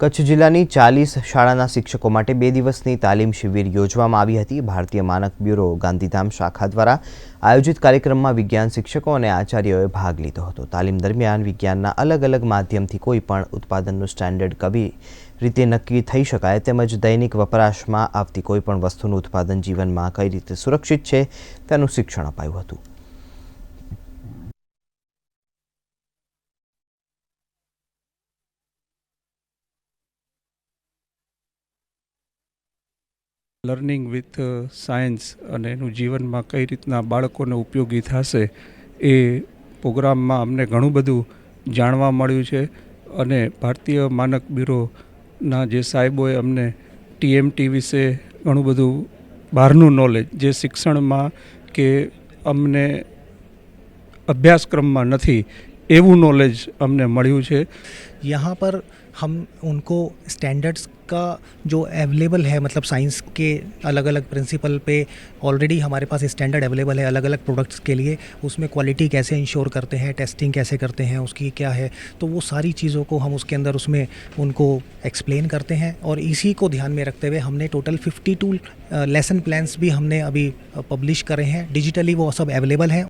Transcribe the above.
કચ્છ જિલ્લાની ચાલીસ શાળાના શિક્ષકો માટે બે દિવસની તાલીમ શિબિર યોજવામાં આવી હતી. ભારતીય માનક બ્યુરો ગાંધીધામ શાખા દ્વારા આયોજિત કાર્યક્રમમાં વિજ્ઞાન શિક્ષકો અને આચાર્યોએ ભાગ લીધો હતો. તાલીમ દરમિયાન વિજ્ઞાનના અલગ અલગ માધ્યમથી કોઈ પણ ઉત્પાદનનું સ્ટાન્ડર્ડ કવિ રીતે નક્કી થઈ શકાય તેમજ દૈનિક વપરાશમાં આવતી કોઈપણ વસ્તુનું ઉત્પાદન જીવનમાં કઈ રીતે સુરક્ષિત છે તેનું શિક્ષણ અપાયું હતું. લર્નિંગ વિથ સાયન્સ અને એનું જીવનમાં કઈ રીતના બાળકોને ઉપયોગી થશે એ પ્રોગ્રામમાં અમને ઘણું બધું જાણવા મળ્યું છે. અને ભારતીય માનક બ્યુરોના જે સાહેબોએ અમને ટીએમટી વિશે ઘણું બધું બહારનું નોલેજ જે શિક્ષણમાં કે અમને અભ્યાસક્રમમાં નથી એવું નોલેજ અમને મળ્યું છે यहाँ पर हम उनको स्टैंडर्ड्स का जो अवेलेबल है मतलब साइंस के अलग अलग प्रिंसिपल पे ऑलरेडी हमारे पास स्टैंडर्ड अवेलेबल है अलग अलग प्रोडक्ट्स के लिए उसमें क्वालिटी कैसे इंश्योर करते हैं टेस्टिंग कैसे करते हैं उसकी क्या है तो वो सारी चीज़ों को हम उसके अंदर उसमें उनको एक्सप्लेन करते हैं और इसी को ध्यान में रखते हुए हमने टोटल 52 लेसन प्लान्स भी हमने अभी पब्लिश करे हैं डिजिटली वो सब अवेलेबल हैं